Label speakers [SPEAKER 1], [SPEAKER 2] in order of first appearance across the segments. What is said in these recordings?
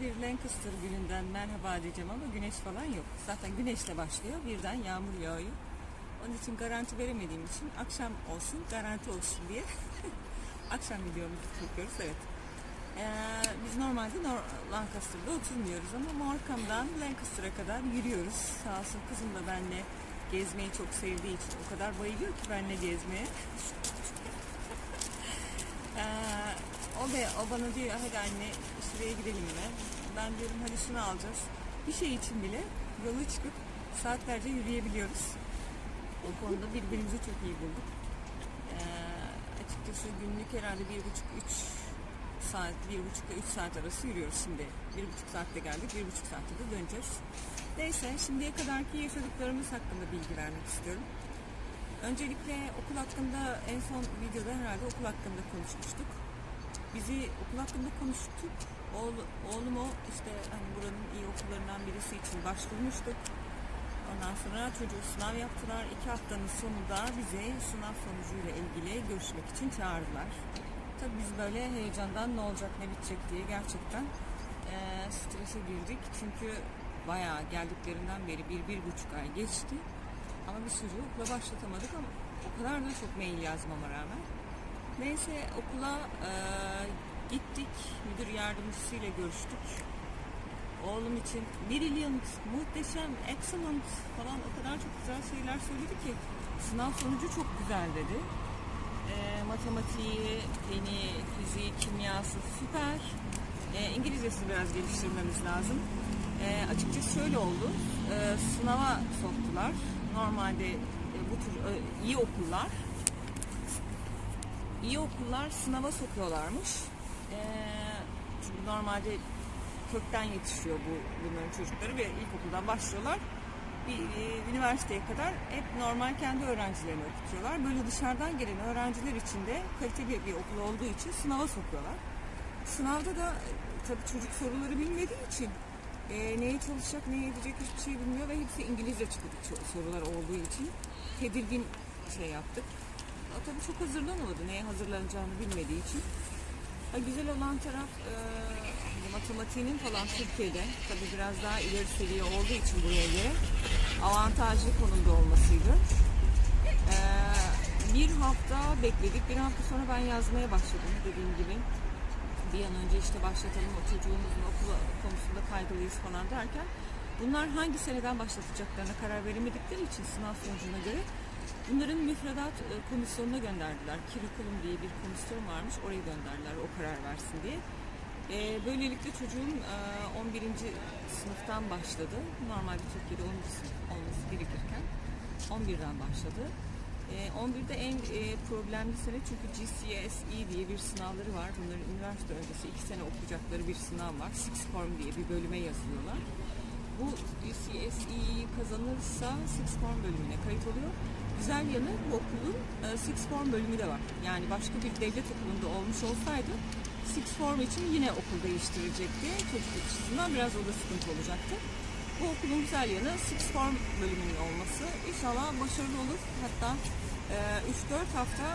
[SPEAKER 1] bir Lancaster gününden merhaba diyeceğim ama güneş falan yok. Zaten güneşle başlıyor birden yağmur yağıyor. Onun için garanti veremediğim için akşam olsun garanti olsun diye akşam videomuzu çekiyoruz evet. Ee, biz normalde Nor- Lancaster'da oturmuyoruz ama Morecambe'dan Lancaster'a kadar yürüyoruz. Sağ olsun kızım da benimle gezmeyi çok sevdiği için o kadar bayılıyor ki benimle gezmeye. Ee, o bana diyor hadi anne şuraya gidelim mi? Ben diyorum hadi şunu alacağız. Bir şey için bile yola çıkıp saatlerce yürüyebiliyoruz. O konuda birbirimizi çok iyi bulduk. Ee, açıkçası günlük herhalde bir buçuk üç saat, bir buçukla üç saat arası yürüyoruz şimdi. Bir buçuk saatte geldik, bir buçuk saatte de döneceğiz. Neyse şimdiye kadarki yaşadıklarımız hakkında bilgi vermek istiyorum. Öncelikle okul hakkında en son videoda herhalde okul hakkında konuşmuştuk. Bizi okul hakkında konuştuk. Oğlu, oğlum o işte hani buranın iyi okullarından birisi için başvurmuştuk. Ondan sonra çocuğu sınav yaptılar. İki haftanın sonunda bize sınav sonucuyla ilgili görüşmek için çağırdılar. Tabii biz böyle heyecandan ne olacak ne bitecek diye gerçekten eee strese girdik. Çünkü bayağı geldiklerinden beri bir, bir buçuk ay geçti. Ama bir sürü okula başlatamadık ama o kadar da çok mail yazmama rağmen. Neyse okula eee, gittik. Müdür yardımcısıyla görüştük. Oğlum için brilliant, muhteşem, excellent falan o kadar çok güzel şeyler söyledi ki sınav sonucu çok güzel dedi. Eee, matematiği, feni, fiziği, kimyası süper. Eee, İngilizcesini biraz geliştirmemiz lazım. Eee, açıkçası şöyle oldu. Eee, sınava soktular. Normalde e, bu tür e, iyi okullar iyi okullar sınava sokuyorlarmış. Eee, çünkü normalde kökten yetişiyor bu bunların çocukları ve ilkokuldan başlıyorlar. Bir e, üniversiteye kadar hep normal kendi öğrencilerini okutuyorlar. Böyle dışarıdan gelen öğrenciler için de kaliteli bir okul olduğu için sınava sokuyorlar. Sınavda da e, tabii çocuk soruları bilmediği için e, neye çalışacak, neye edecek hiçbir şey bilmiyor ve hepsi İngilizce sorular olduğu için tedirgin şey yaptık. O tabii çok hazırlanamadı. Neye hazırlanacağını bilmediği için. Ha, güzel olan taraf e, matematiğinin falan Türkiye'de tabii biraz daha ileri seviye olduğu için buraya göre avantajlı konumda olmasıydı. E, bir hafta bekledik. Bir hafta sonra ben yazmaya başladım dediğim gibi. Bir an önce işte başlatalım o çocuğumuzun okulu konusunda kaygılıyız falan derken bunlar hangi seneden başlatacaklarına karar veremedikleri için sınav sonucuna göre bunların müfredat e, komisyonuna gönderdiler. Curriculum diye bir komisyon varmış oraya gönderdiler o karar versin diye. E, böylelikle çocuğum e, 11. sınıftan başladı. Normalde Türkiye'de 10. sınıf olması gerekirken 11'den başladı. E, 11'de en e, problemli sene çünkü GCSE diye bir sınavları var. Bunların üniversite öncesi 2 sene okuyacakları bir sınav var. Six Form diye bir bölüme yazılıyorlar. Bu GCSE'yi kazanırsa Six Form bölümüne kayıt oluyor. Güzel yanı bu okulun e, Six Form bölümü de var. Yani başka bir devlet okulunda olmuş olsaydı Six Form için yine okul değiştirecekti. Çocuk açısından biraz o da sıkıntı olacaktı. Bu okulun güzel yanı Six Form bölümünün olması. İnşallah başarılı olur. Hatta e, 3-4 hafta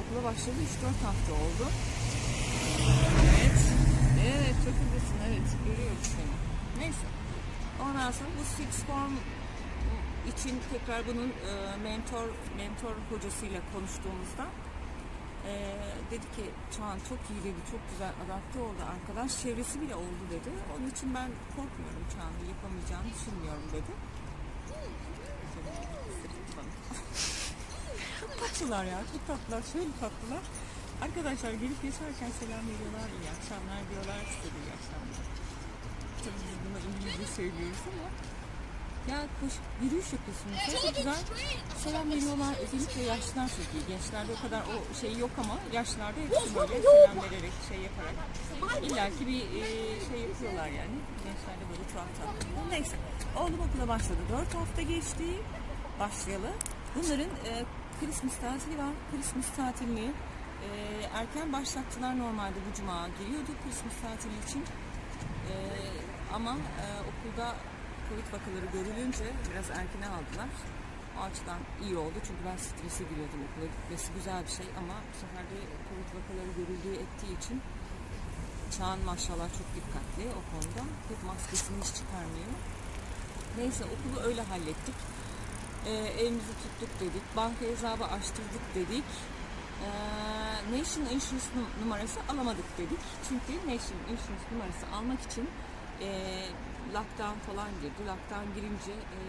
[SPEAKER 1] okula başladı. 3-4 hafta oldu. Evet. Evet çok hızlısın. Evet görüyoruz seni. Neyse. Ondan sonra bu Six Form için tekrar bunun e, mentor mentor hocasıyla konuştuğumuzda e, dedi ki Çağan çok iyi dedi, çok güzel adapte oldu arkadaş, çevresi bile oldu dedi. Onun için ben korkmuyorum Çağan'ı yapamayacağını düşünmüyorum dedi. çok tatlılar ya, çok tatlılar, şöyle tatlılar. Arkadaşlar gelip geçerken selam veriyorlar, iyi akşamlar diyorlar, size iyi akşamlar. Tabii biz buna İngilizce söylüyoruz ama ya koş, yürüyüş yapıyorsunuz. Çok güzel. Selam veriyorlar. Özellikle yaşlılar çok iyi. Gençlerde o kadar o şey yok ama yaşlılarda hepsi böyle selam vererek şey yaparak illa ki bir e, şey yapıyorlar yani. Gençlerde böyle tuhaf. Neyse. Oğlum okula başladı. Dört hafta geçti. Başlayalı. Bunların e, Christmas tatili var. Christmas tatilini e, erken başlattılar normalde bu cuma giriyordu Christmas tatili için. E, ama e, okulda Covid vakaları görülünce biraz erkene aldılar. O açıdan iyi oldu çünkü ben strese giriyordum okula gitmesi güzel bir şey ama bu sefer de Covid vakaları görüldüğü ettiği için Çağan maşallah çok dikkatli o konuda. Hep maskesini hiç çıkarmıyor. Neyse okulu öyle hallettik. Ee, elimizi tuttuk dedik. Banka hesabı açtırdık dedik. Ee, National Insurance num- numarası alamadık dedik. Çünkü National Insurance numarası almak için e, lockdown falan girdi. Lockdown girince e,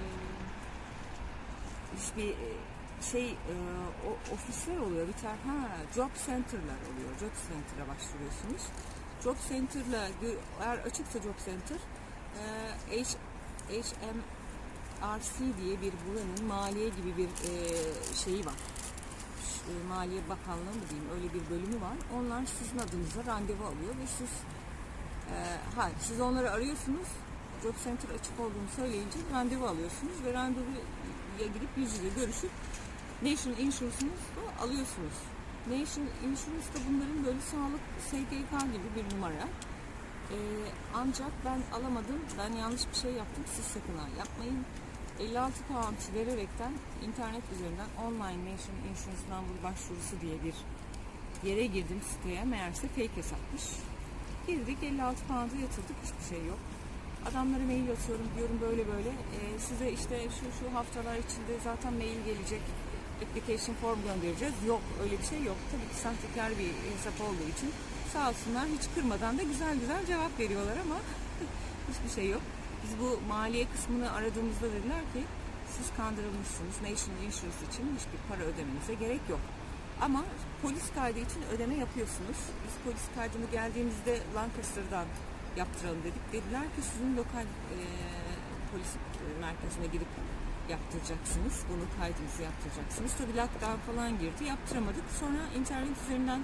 [SPEAKER 1] hiçbir e, şey e, o, ofisler oluyor bir tane ha job center'lar oluyor. Job center'a başvuruyorsunuz. Job center'la eğer açıksa job center e, H, HMRC diye bir buranın maliye gibi bir e, şeyi var. Maliye Bakanlığı mı diyeyim öyle bir bölümü var. Onlar sizin adınıza randevu alıyor ve siz e, ha siz onları arıyorsunuz. Job Center açık olduğunu söyleyince randevu alıyorsunuz ve randevuya gidip yüz yüze görüşüp National Insurance'ınızı alıyorsunuz. National Insurance da bunların böyle sağlık SGK gibi bir numara. Ee, ancak ben alamadım. Ben yanlış bir şey yaptım. Siz sakın yapmayın. 56 pound vererekten internet üzerinden online National Insurance Number başvurusu diye bir yere girdim siteye. Meğerse fake hesapmış. Girdik 56 pound'a yatırdık. Hiçbir şey yok. Adamlara mail atıyorum diyorum böyle böyle. Ee, size işte şu şu haftalar içinde zaten mail gelecek. Application form göndereceğiz. Yok öyle bir şey yok. Tabii ki sahtekar bir hesap olduğu için sağ olsunlar hiç kırmadan da güzel güzel cevap veriyorlar ama hiçbir şey yok. Biz bu maliye kısmını aradığımızda dediler ki siz kandırılmışsınız. National Insurance için hiçbir para ödemenize gerek yok. Ama polis kaydı için ödeme yapıyorsunuz. Biz polis kaydını geldiğimizde Lancaster'dan yaptıralım dedik. Dediler ki sizin lokal e, polis merkezine gidip yaptıracaksınız. Bunu kaydınızı yaptıracaksınız. Tabii lockdown falan girdi. Yaptıramadık. Sonra internet üzerinden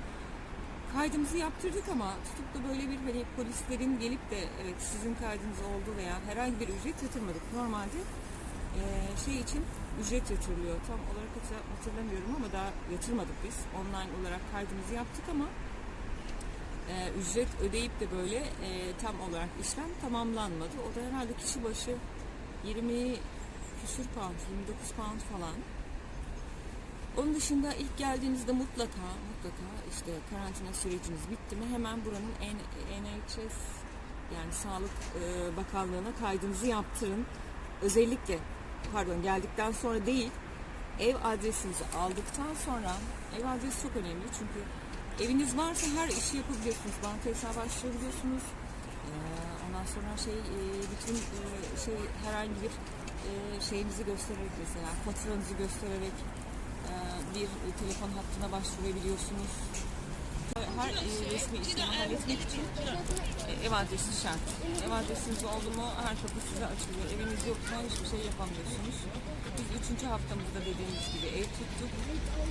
[SPEAKER 1] kaydımızı yaptırdık ama tutup da böyle bir hani polislerin gelip de evet sizin kaydınız oldu veya herhangi bir ücret yatırmadık. Normalde e, şey için ücret yatırılıyor. Tam olarak hatır- hatırlamıyorum ama daha yatırmadık biz. Online olarak kaydımızı yaptık ama e, ücret ödeyip de böyle e, tam olarak işlem tamamlanmadı. O da herhalde kişi başı 20 küsür pound, 29 pound falan. Onun dışında ilk geldiğinizde mutlaka mutlaka işte karantina süreciniz bitti mi hemen buranın NHS yani Sağlık e, Bakanlığı'na kaydınızı yaptırın. Özellikle pardon geldikten sonra değil ev adresinizi aldıktan sonra ev adresi çok önemli çünkü eviniz varsa her işi yapabiliyorsunuz. Banka hesabı açtırabiliyorsunuz. Ee, ondan sonra şey e, bütün e, şey herhangi bir e, şeyinizi göstererek mesela faturanızı göstererek bir telefon hattına başvurabiliyorsunuz. Her e, resmi işlemi halletmek için e, ev adresi şart. Ev adresiniz oldu mu her kapı size açılıyor. Eviniz yoksa hiçbir şey yapamıyorsunuz. Biz üçüncü haftamızda dediğimiz gibi ev tuttuk.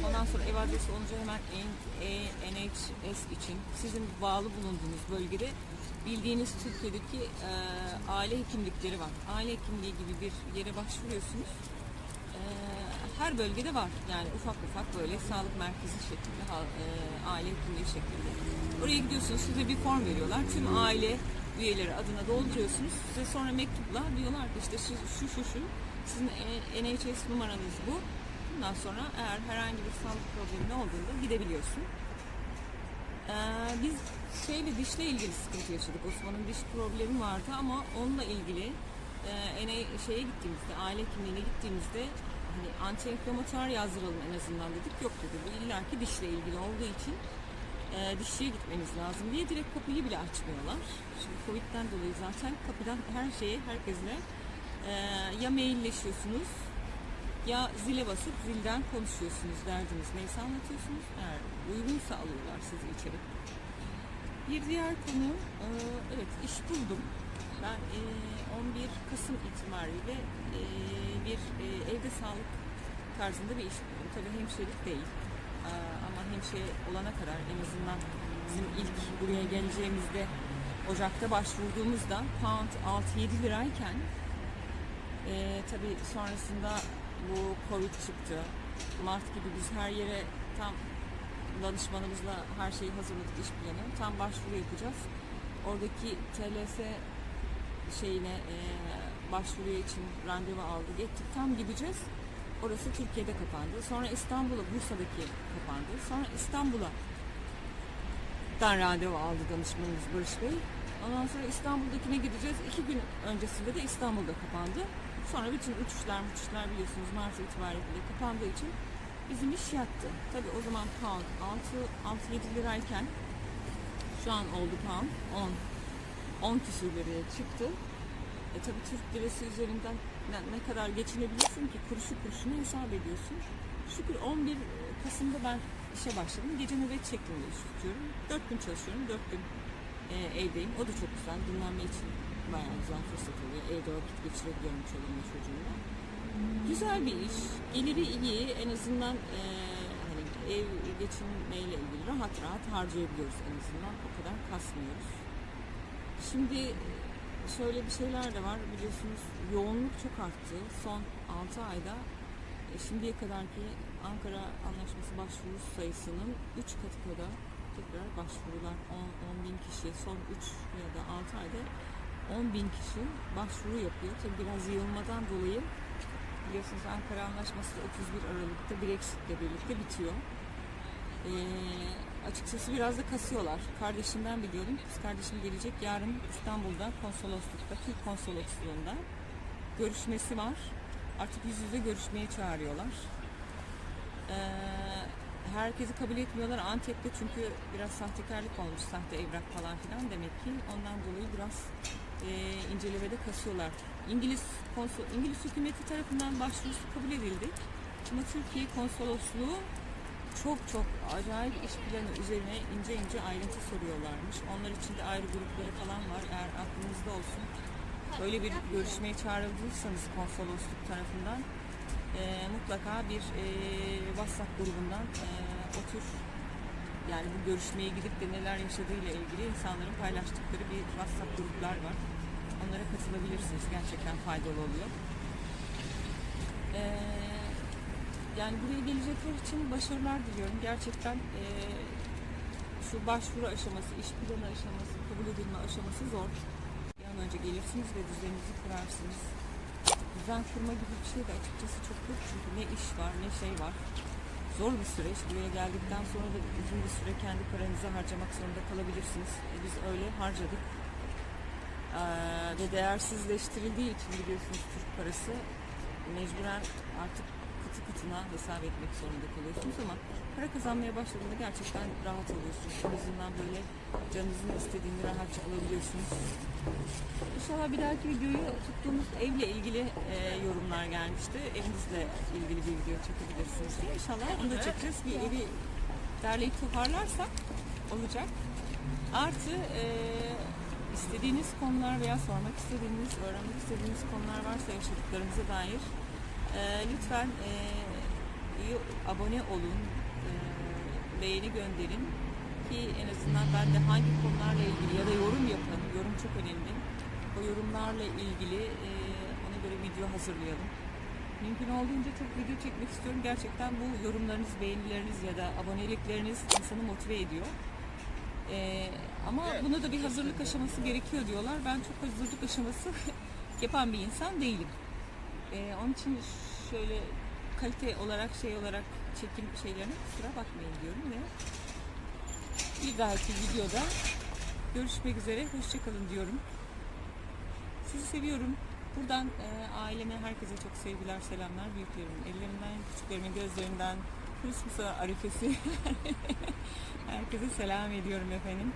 [SPEAKER 1] Ondan sonra ev adresi olunca hemen N- E- NHS için sizin bağlı bulunduğunuz bölgede bildiğiniz Türkiye'deki e, aile hekimlikleri var. Aile hekimliği gibi bir yere başvuruyorsunuz. E, her bölgede var. Yani ufak ufak böyle sağlık merkezi şeklinde, e, aile hekimliği şeklinde. Oraya gidiyorsunuz, size bir form veriyorlar. Tüm aile üyeleri adına dolduruyorsunuz. Size sonra mektupla diyorlar ki işte şu şu şu, şu. sizin E- NHS numaranız bu. Bundan sonra eğer herhangi bir sağlık problemi olduğunda gidebiliyorsun. Ee, biz şeyle dişle ilgili sıkıntı yaşadık. Osman'ın diş problemi vardı ama onunla ilgili e, şeye gittiğimizde, aile hekimliğine gittiğimizde hani anti-inflamatuar yazdıralım en azından dedik. Yok dedi. Bu illaki dişle ilgili olduğu için e, dişçiye gitmeniz lazım diye direkt kapıyı bile açmıyorlar. Şimdi Covid'den dolayı zaten kapıdan her şeye, herkesle e, ya mailleşiyorsunuz ya zile basıp zilden konuşuyorsunuz derdiniz neyse anlatıyorsunuz. Eğer uygunsa alıyorlar sizi içeri. Bir diğer konu, e, evet iş buldum. Ben e, 11 Kasım itibariyle e, bir e, evde sağlık tarzında bir iş buldum. Tabii hemşirelik değil. E, ama hemşire olana kadar en azından bizim ilk buraya geleceğimizde Ocak'ta başvurduğumuzda pound 6-7 lirayken e, tabii sonrasında bu Covid çıktı. Mart gibi biz her yere tam danışmanımızla her şeyi hazırladık iş planı. Tam başvuru yapacağız. Oradaki TLS şeyine e, başvuruya için randevu aldık ettik. Tam gideceğiz. Orası Türkiye'de kapandı. Sonra İstanbul'a, Bursa'daki kapandı. Sonra İstanbul'a Tıptan randevu aldı danışmanımız Barış Bey. Ondan sonra İstanbul'dakine gideceğiz. İki gün öncesinde de İstanbul'da kapandı. Sonra bütün uçuşlar uçuşlar biliyorsunuz Mart itibariyle kapandığı için bizim iş yattı. Tabii o zaman pound 6-7 lirayken şu an oldu pound 10 10 küsür liraya çıktı. E tabi Türk lirası üzerinden ne, ne kadar geçinebilirsin ki kuruşu kuruşuna hesap ediyorsun. Şükür 11 Kasım'da ben işe başladım. Gece nöbet şeklinde iş tutuyorum. 4 gün çalışıyorum, 4 gün e, evdeyim. O da çok güzel. Dinlenme için bayağı güzel fırsat oluyor. Evde vakit geçirebiliyorum çoluğumla çocuğumla. Güzel bir iş. Geliri iyi. En azından e, hani ev geçinmeyle ilgili rahat rahat harcayabiliyoruz en azından. O kadar kasmıyoruz. Şimdi şöyle bir şeyler de var biliyorsunuz yoğunluk çok arttı. Son 6 ayda e, şimdiye kadarki Ankara Anlaşması başvuru sayısının 3 katı kadar tekrar başvurular 10, 10 bin kişi son 3 ya da 6 ayda 10 bin kişi başvuru yapıyor. Tabi biraz yığılmadan dolayı biliyorsunuz Ankara Anlaşması da 31 Aralık'ta Brexit'le birlikte bitiyor. Ee, açıkçası biraz da kasıyorlar. Kardeşimden biliyordum. Kız kardeşim gelecek yarın İstanbul'da konsoloslukta, Türk konsolosluğunda görüşmesi var. Artık yüz yüze görüşmeye çağırıyorlar. Ee, herkesi kabul etmiyorlar Antep'te çünkü biraz sahtekarlık olmuş, sahte evrak falan filan demek ki. Ondan dolayı biraz e, incelemede kasıyorlar. İngiliz konsol, İngiliz hükümeti tarafından başvurusu kabul edildi. Ama Türkiye konsolosluğu çok çok acayip iş planı üzerine ince ince ayrıntı soruyorlarmış. Onlar için de ayrı grupları falan var. Eğer aklınızda olsun. Böyle bir görüşmeye çağrıldıysanız konsolosluk tarafından e, mutlaka bir e, WhatsApp grubundan e, o tür yani bu görüşmeye gidip de neler yaşadığıyla ilgili insanların paylaştıkları bir WhatsApp gruplar var. Onlara katılabilirsiniz. Gerçekten faydalı oluyor. Eee yani buraya gelecekler için başarılar diliyorum. Gerçekten eee, şu başvuru aşaması, iş planı aşaması, kabul edilme aşaması zor. Bir an önce gelirsiniz ve düzeninizi kurarsınız. Düzen kurma gibi bir şey de açıkçası çok yok. Çünkü ne iş var ne şey var. Zor bir süreç. Buraya geldikten sonra da uzun bir süre kendi paranızı harcamak zorunda kalabilirsiniz. E, biz öyle harcadık. Eee, ve değersizleştirildiği için biliyorsunuz Türk parası mecburen artık kıtı kıtına hesap etmek zorunda kalıyorsunuz ama para kazanmaya başladığında gerçekten rahat oluyorsunuz. En azından böyle canınızın istediğini rahatça alabiliyorsunuz. İnşallah bir dahaki videoyu tuttuğumuz evle ilgili e, yorumlar gelmişti. Evinizle ilgili bir video çekebilirsiniz diye. İnşallah onu da çekeceğiz. Bir evi derleyip toparlarsak olacak. Artı e, istediğiniz konular veya sormak istediğiniz, öğrenmek istediğiniz konular varsa yaşadıklarınıza dair e, lütfen e, iyi abone olun, e, beğeni gönderin ki en azından ben de hangi konularla ilgili ya da yorum yapın, yorum çok önemli. O yorumlarla ilgili e, ona göre video hazırlayalım. Mümkün olduğunca çok video çekmek istiyorum. Gerçekten bu yorumlarınız, beğenileriniz ya da abonelikleriniz insanı motive ediyor. Ee, ama buna da bir hazırlık aşaması gerekiyor diyorlar. Ben çok hazırlık aşaması yapan bir insan değilim. Ee, onun için şöyle kalite olarak şey olarak çekim şeylerine kusura bakmayın diyorum ve bir dahaki videoda görüşmek üzere. Hoşçakalın diyorum. Sizi seviyorum. Buradan e, aileme, herkese çok sevgiler, selamlar. Büyüklerimin ellerinden, küçüklerimin gözlerinden, Christmas arifesi herkese selam ediyorum efendim.